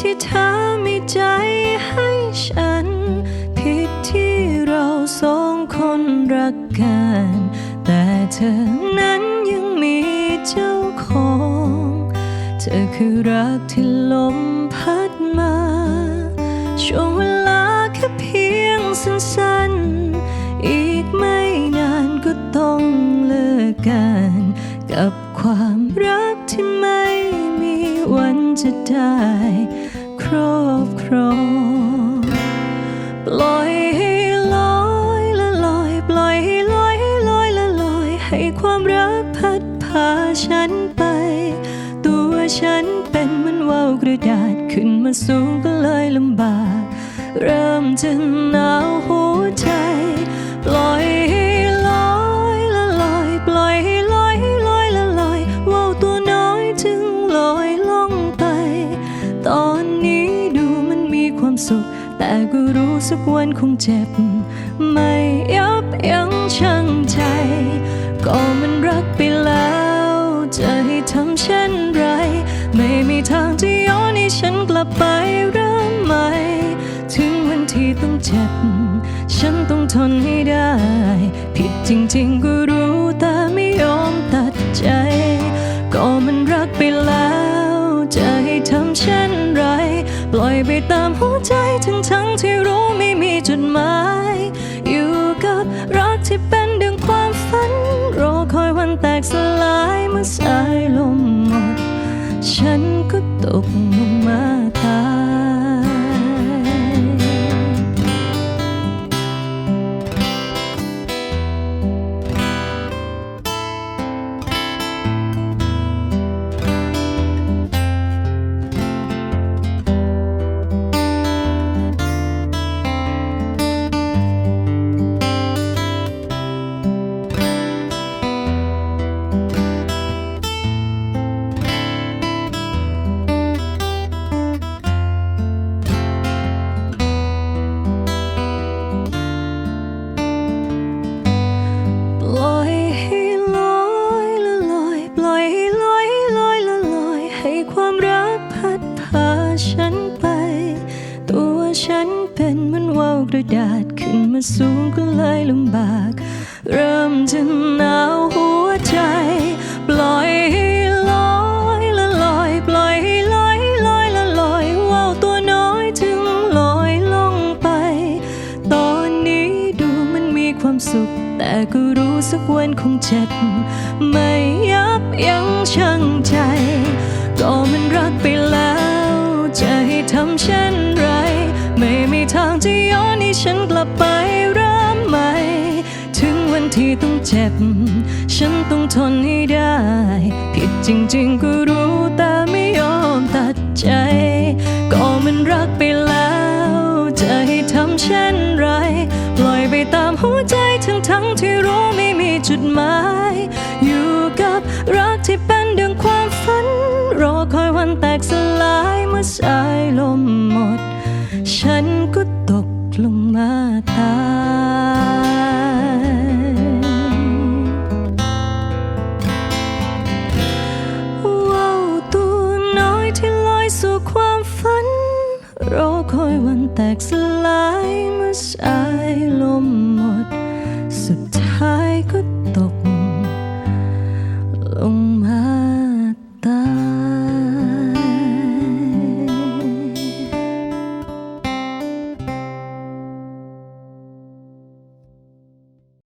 ที่เธอมีใจให้ฉัน ผิดที่เราสองคนรักกัน แต่เธอนั้นยังมีเจ้าของ เธอคือรักที่ลมพัดมา ช่วงเวลาแค่เพียงสั้นๆ อีกไม่นานก็ต้องเลิกกัน กับความรักที่ไม่มีวันจะได้ ครอบครองปล่อยให้ลอยละลอย ปล่อยให้ลอยให้ลอยละลอย ให้ความรักพัดพาฉันไป ตัวฉันเป็นเหมือนว่าวกระดาษขึ้นมาสูงก็เลยลำบาก เริ่มจะหนาวหัวใจ ปล่อย สุข แต่ก็รู้สักวันคงเจ็บ ไม่ยับยั้งชั่งใจ ก็มันรักไปแล้ว จะให้ทำเช่นไร ไม่มีทางจะย้อนให้ฉันกลับไปเริ่มใหม่ ถึงวันที่ต้องเจ็บ ฉันต้องทนให้ได้ ผิดจริงๆก็รู้แต่ไม่ยอมตัดใจ ก็มันรักไปแล้ว ตามหัวใจทั้งทั้งที่รู้ไม่มีจุดหมาย อยู่กับรักที่เป็นดังความฝัน รอคอยวันแตกสลายเมื่อสายลมหมด ฉันก็ตกลงมา ระดาษขึ้นมาสูงก็เลยลำบาก เริ่มจะหนาวหัวใจ ปล่อยให้ลอยละลอย ปล่อยให้ลอยลอยละลอยว่าวตัวน้อยถึงลอยล่องไป ตอนนี้ดูมันมีความสุข แต่ก็รู้สักวันคงเจ็บ ไม่ยับยั้งชั่งใจ ก็มันรักไป บ ฉันต้องทนให้ได้ ผิดจริงๆก็รู้แต่ไม่ยอมตัดใจ ก็มันรักไปแล้ว จะให้ทำเช่นไร ปล่อยไปตามหัวใจทั้งทั้งๆที่รู้ไม่มีจุดหมาย อยู่กับรักที่เป็นดังความฝัน รอคอยวันแตกสลายเมื่อสายลมหมด ฉันก็ตกลงมาตาย รอคอยวันแตกสลายเมื่อสายลม